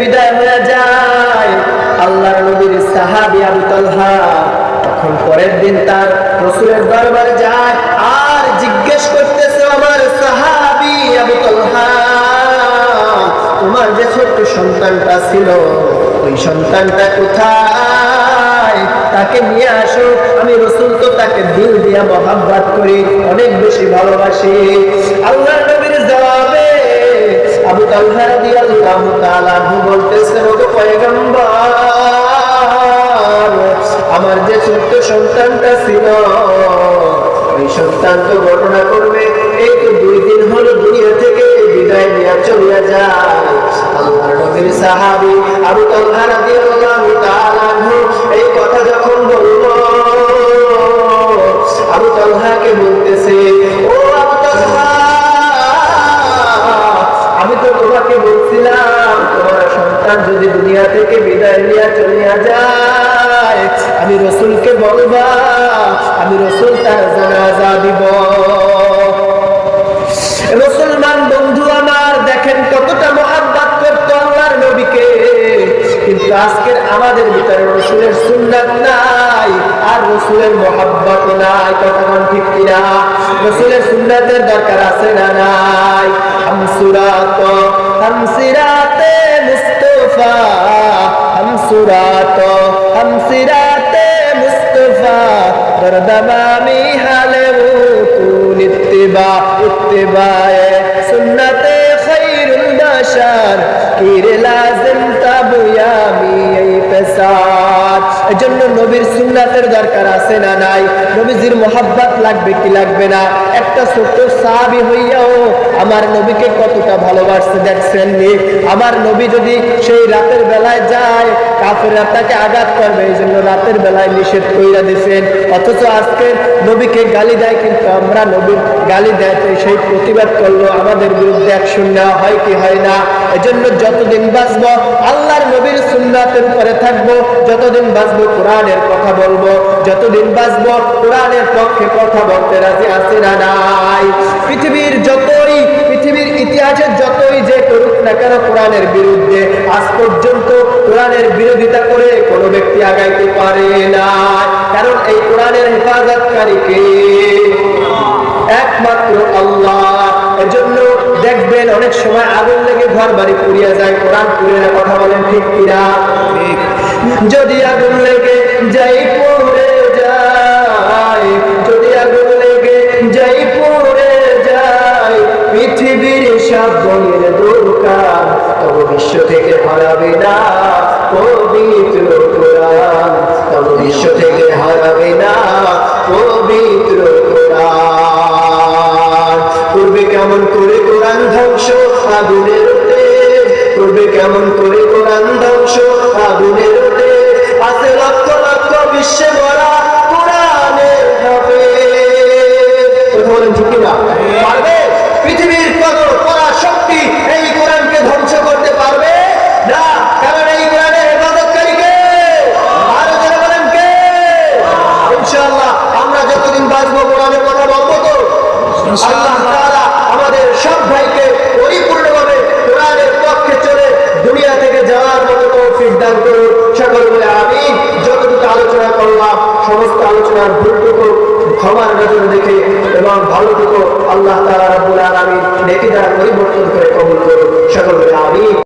বিদায় হয়ে যায়। আল্লাহর নবীর সাহাবী আবু তালহা তখন পরের দিন তার রসুলের দরবারে যায় আর জিজ্ঞেস করতেছে, আমার সাহাবী আবু তালহা, তোমার যে ছোট্ট সন্তানটা ছিল, ওই সন্তানটা কোথায়? তাকে নিয়ে আসো, আমি রসুল তো তাকে দিল দিয়া মহাব্বাত করি, অনেক বেশি ভালোবাসি। আল্লাহ নবীর জবাবে আবু তালহা পয়গম্বর। আমার যে ছোট্ট সন্তানটা ছিল, ওই সন্তান তো ঘটনা করবে, এই তো দুই দিন হলো দুনিয়া থেকে বিদায় নিয়ে চলিয়া যায়। আল্লাহর নবীর সাহাবী আবু তালহা রাদিয়াল্লাহু দুনিয়া থেকে বিদায় নিয়ে চলিয়া যায়। আমি রসুলকে বলবা, আমি রসুল তার জানাজা দিব। মুসলমান বন্ধু আমার, দেখেন কতটা মহাব্বাত করত আল্লাহর নবীকে। কিন্তু আজকের আমাদের ভিতরে রসুলের সুন্নাত নাই, আর রসুলের মহাব্বত নাই কতক্ষণ ঠিক কিনা? রসুলের সুন্নাতের দরকার আছে না নাই? হামসুরাত, হামসিরাতে মুস্তফা। হামসুরাত হামসিরাতে মুস্তফা দরদবামি হালে কুন ইত্তিবা ইত্তিবায়ে সুন্নতে খাইরুল বাশার কির পেশাদ এজন্য নবীর সুন্নাতের দরকার আছে না নাই? নবীজির মোহাব্বত লাগবে কি লাগবে না? একটা ছোট্ট সাহাবি হইয়াও আমার নবীকে কতটা ভালোবাসতে দেখছেন নি? আমার নবী যদি সেই রাতের বেলায় যায়, কাফেররা তাকে আঘাত করবে এই জন্য রাতের বেলায় নিষেধ কইরা দিছেন। অথচ আজকে নবীকে গালি দেয় কিন্তু আমরা নবীর গালি দেয় সেই প্রতিবাদ করল, আমাদের বিরুদ্ধে অ্যাকশন নেওয়া হয় কি হয় না? এজন্য যতদিন বাঁচবো, আল্লাহর নবীর সুন্নাতের উপরে থাকব, যতদিন বাঁচবো কোরআনের কথা বলব। যতদিন বাঁচবো, কোরআনের পক্ষে কথা বলতে রাজি আছে না নাই। পৃথিবীর যতই, পৃথিবীর ইতিহাসের যতই যে করুক না কেন কোরআনের বিরুদ্ধে আজ পর্যন্ত কোরআনের বিরোধিতা করে কোনো ব্যক্তি আগাইতে পারে না। কারণ এই কোরআনের হেফাজতকারীকে একমাত্র আল্লাহ। এজন্য দেখবেন অনেক সময় আগুন লেগে ঘর বাড়ি পুড়িয়া যায়, কোরআন পুড়ে না কথা বলেন ঠিক কিনা? যদি আগুন লেগে যাই পড়ে যায়। যদি আগুন লেগে যাই পড়ে যায়। পৃথিবীর সব বনের দোকান তবু বিশ্ব থেকে হারাবে না পবিত্র কোরআন। তবু বিশ্ব থেকে হারাবে না পবিত্র কোরআন। পূর্বে কেমন করে কোরআন ধ্বংস, আগুনের পূর্বে কেমন বাঁচবো কোরআনের কথা বলব তো? আল্লাহ তাআলা আমাদের সব ভাইকে পরিপূর্ণভাবে কোরআনের পক্ষে চলে দুনিয়া থেকে যাওয়ার মতো তৌফিক দান করুন। সকল বলে আমি যতটুকু আলোচনা করলাম সমস্ত আলোচনার ভুলটুকু ক্ষমার নজর দেখে এবং ভালোটুকু আল্লাহ তাআলা রাব্বুল আলামিন নেকি দ্বারা পরিবর্তন করে কবুল করুন।